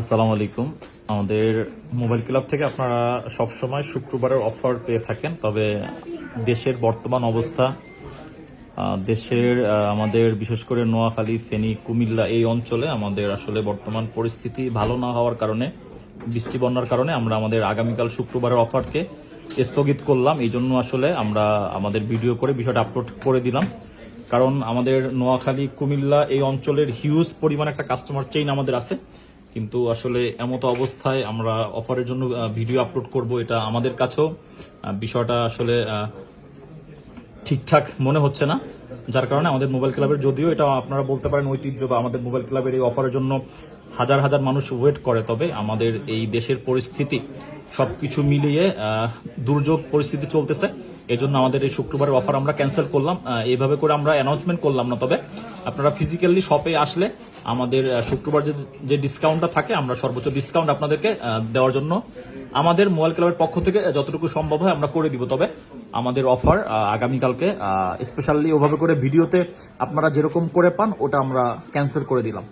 আসসালামু আলাইকুম। আমাদের মোবাইল ক্লাব থেকে আপনারা সবসময় শুক্রবারের অফার পেয়ে থাকেন, তবে দেশের বর্তমান অবস্থা দেশের আমাদের বিশেষ করে নোয়াখালী, ফেনী, কুমিল্লা এই অঞ্চলে আমাদের আসলে বর্তমান পরিস্থিতি ভালো না হওয়ার কারণে, বৃষ্টি বন্যার কারণে আমরা আমাদের আগামীকাল শুক্রবারের অফারকে স্থগিত করলাম। এই জন্য আসলে আমরা আমাদের ভিডিও করে বিষয়টা আপলোড করে দিলাম। কারণ আমাদের নোয়াখালী, কুমিল্লা এই অঞ্চলের হিউজ পরিমাণ একটা কাস্টমার চেইন আমাদের আছে। কিন্তু আসলে এমতো অবস্থায় আমরা অফারের জন্য ভিডিও আপলোড করব, এটা আমাদের কাছেও। বিষয়টা আসলে ঠিকঠাক মনে হচ্ছে না। যার কারণে আমাদের মোবাইল ক্লাবের, যদিও এটা আপনারা বলতে পারেন ঐতিহ্য বা আমাদের মোবাইল ক্লাবের এই অফারের জন্য হাজার হাজার মানুষ ওয়েট করে, তবে আমাদের এই দেশের পরিস্থিতি সবকিছু মিলিয়ে দুর্যোগ পরিস্থিতি চলতেছে। এই জন্য আমাদের এই শুক্রবারের অফার আমরা ক্যান্সেল করলাম। এইভাবে করে আমরা অ্যানাউন্সমেন্ট করলাম না, তবে আপনারা ফিজিক্যালি শপে আসলে আমাদের শুক্রবার যে ডিসকাউন্টটা থাকে, আমরা সর্বোচ্চ ডিসকাউন্ট আপনাদেরকে দেওয়ার জন্য আমাদের মোবাইল ক্লাবের পক্ষ থেকে যতটুকু সম্ভব হয় আমরা করে দিব। তবে আমাদের অফার আগামীকালকে স্পেশালি ওভাবে করে ভিডিওতে আপনারা যেরকম করে পান, ওটা আমরা ক্যান্সেল করে দিলাম।